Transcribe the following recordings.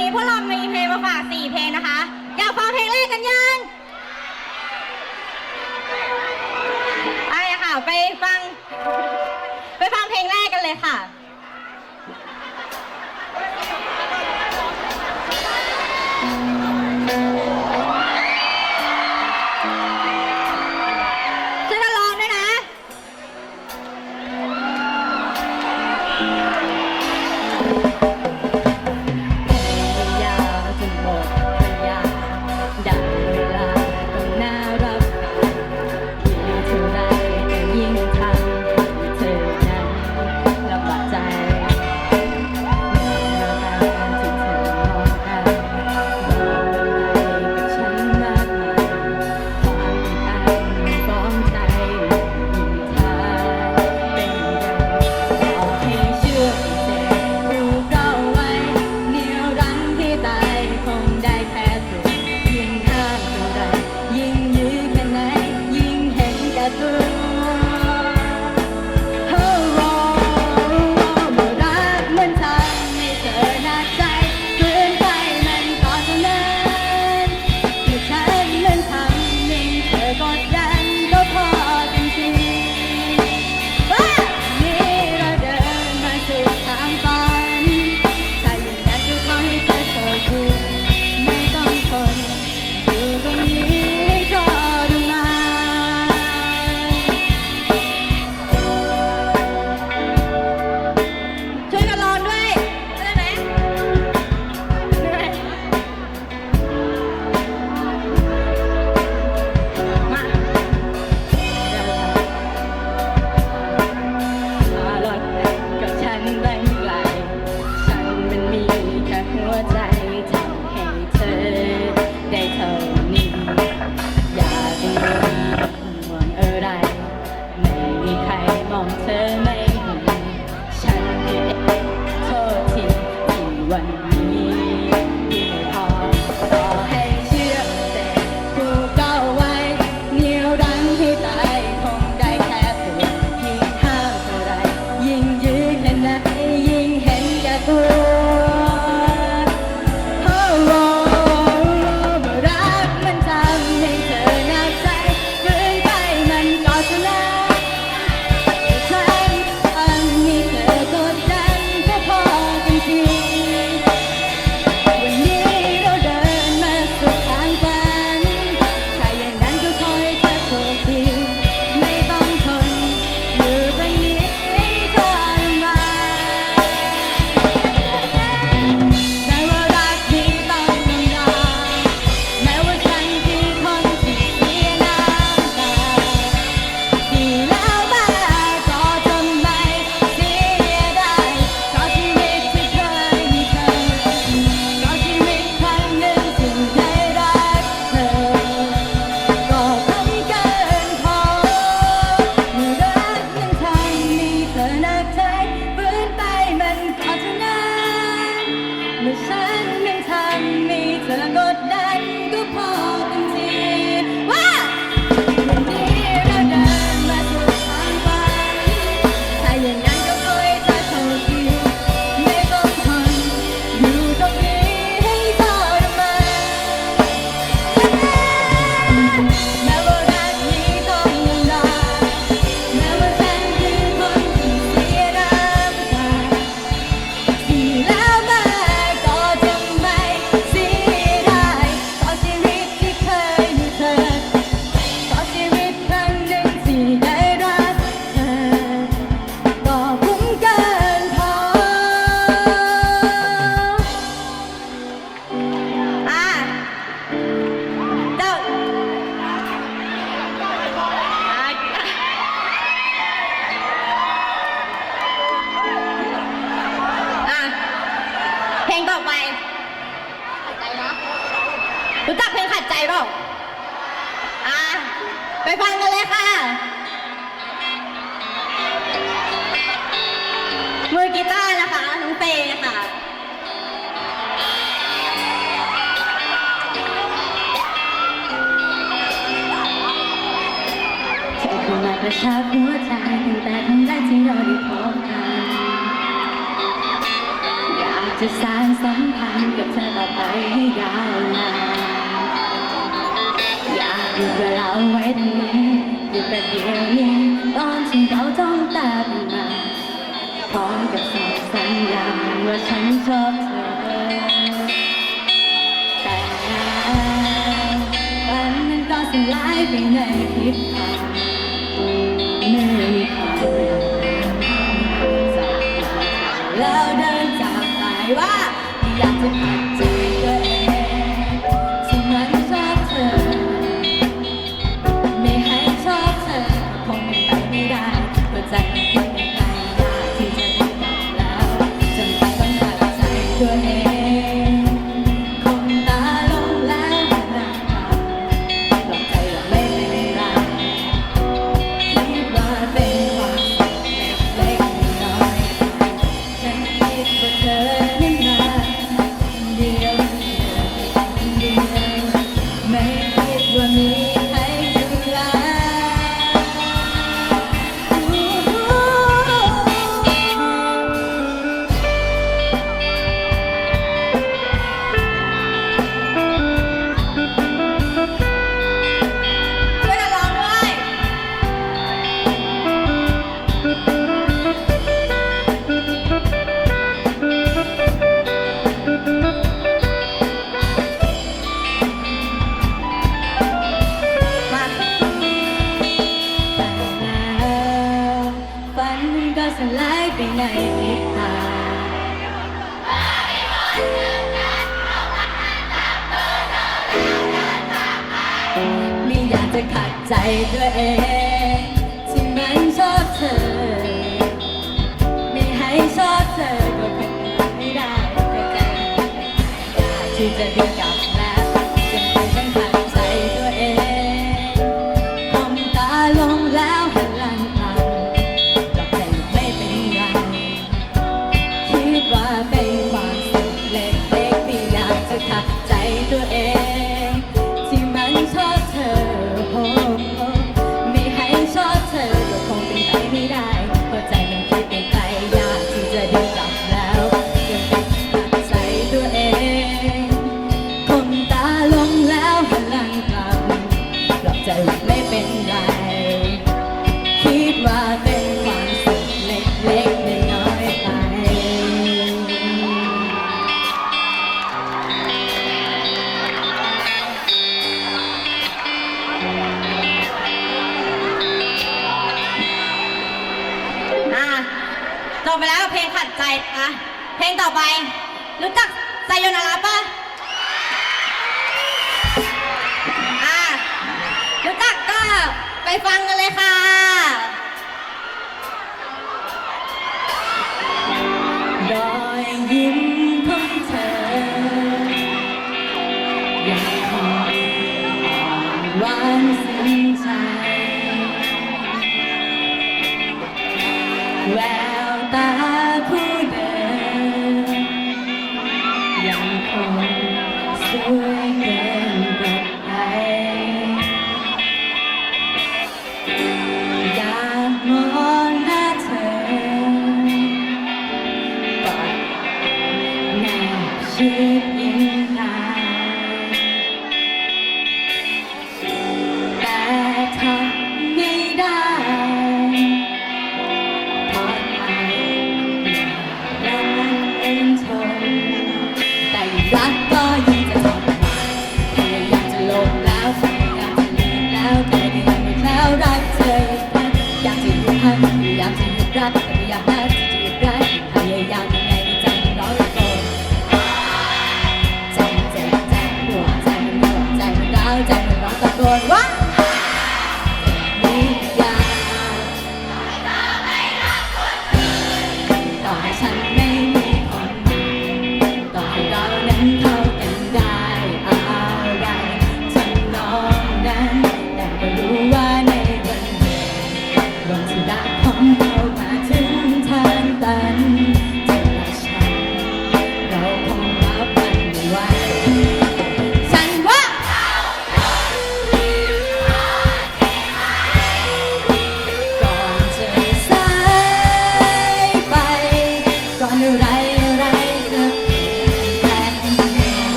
นี้พวกเรามีเพลงมาฝาก4เพลงนะคะ อยากฟังเพลงแรกกันยังไปค่ะ ไปฟัง ไปฟังเพลงแรกกันเลยค่ะ และชากหัวใจตั้งแต่ครั้งแรกที่เราได้พบกัน อยากจะสารสัมพันธ์กับเธอต่อไปให้ยาวนานอยากอยู่กับเราไว้ตรงนี้อยู่แต่เดียวนี้ตอนที่เราต้องตาบป็มาพร้อมกับส่งสัญญาณว่าฉันชอบเธอแต่วันนั้นก็สลายไปในทิศทาง ว่าพี่อยากจะผ่าน จะขาดใจตัวเอง ที่มันชอบเธอ ไม่ให้ชอบเธอก็เป็นไม่ได้แต่การที่จะดีกับ อะจบไปแล้วเพลงขัดใจอะเพลงต่อไป รู้จักไซโยนาราปะอะรู้จักก็ไปฟังกันเลยค่ะ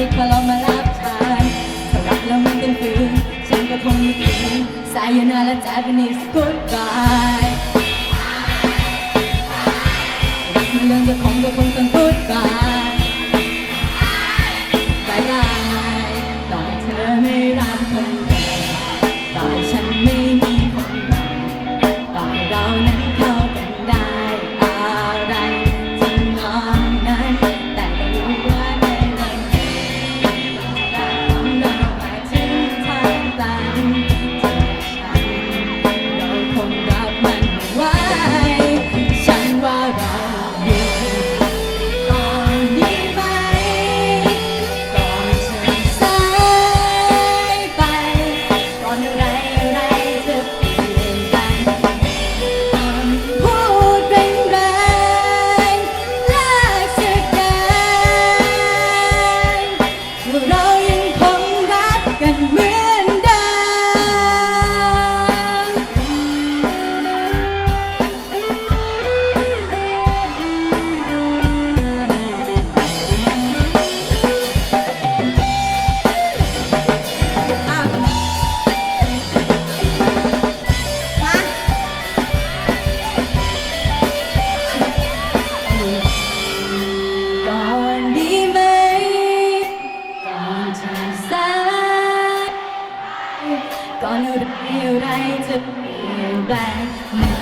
รีกว่าเรามารับทานถ้ารักแล้วมันเป็นคืนฉันก็คงไม่คืนสายนาและจ Japanese goodbye รักมันเรื่องจะคงก็คงต้องตุ้ดบาย อนเรอยู่ไรจะเปลี่ยนแปลง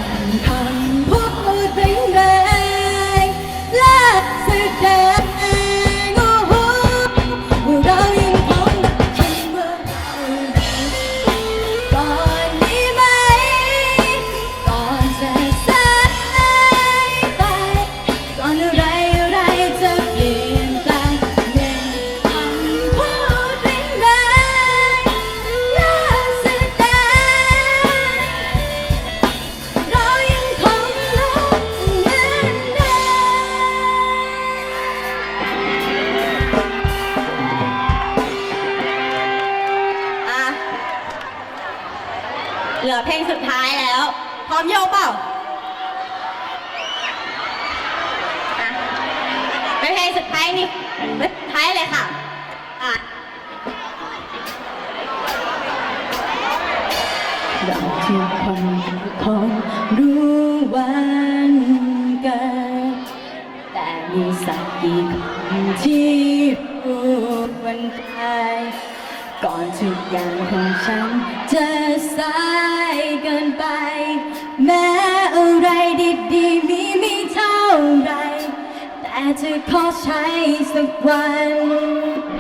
ที่คนคนรู้วันเกิดแต่มีสักกี่คนที่รู้วันตายก่อนทุกอย่างของฉันจะสายเกินไป แม้อะไรดีๆมีไม่เท่าไร แต่จะขอใช้สักวัน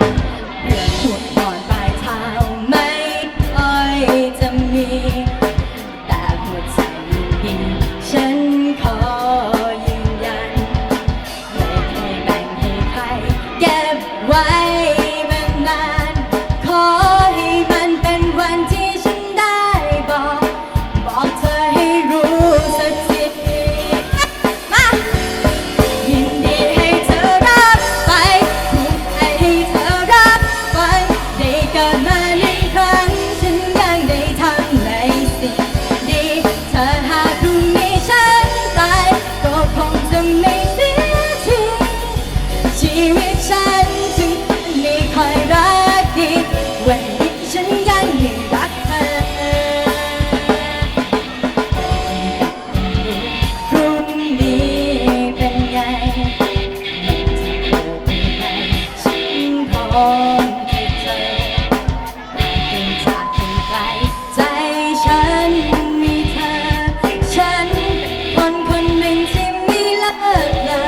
mình dìm đi lỡ đàn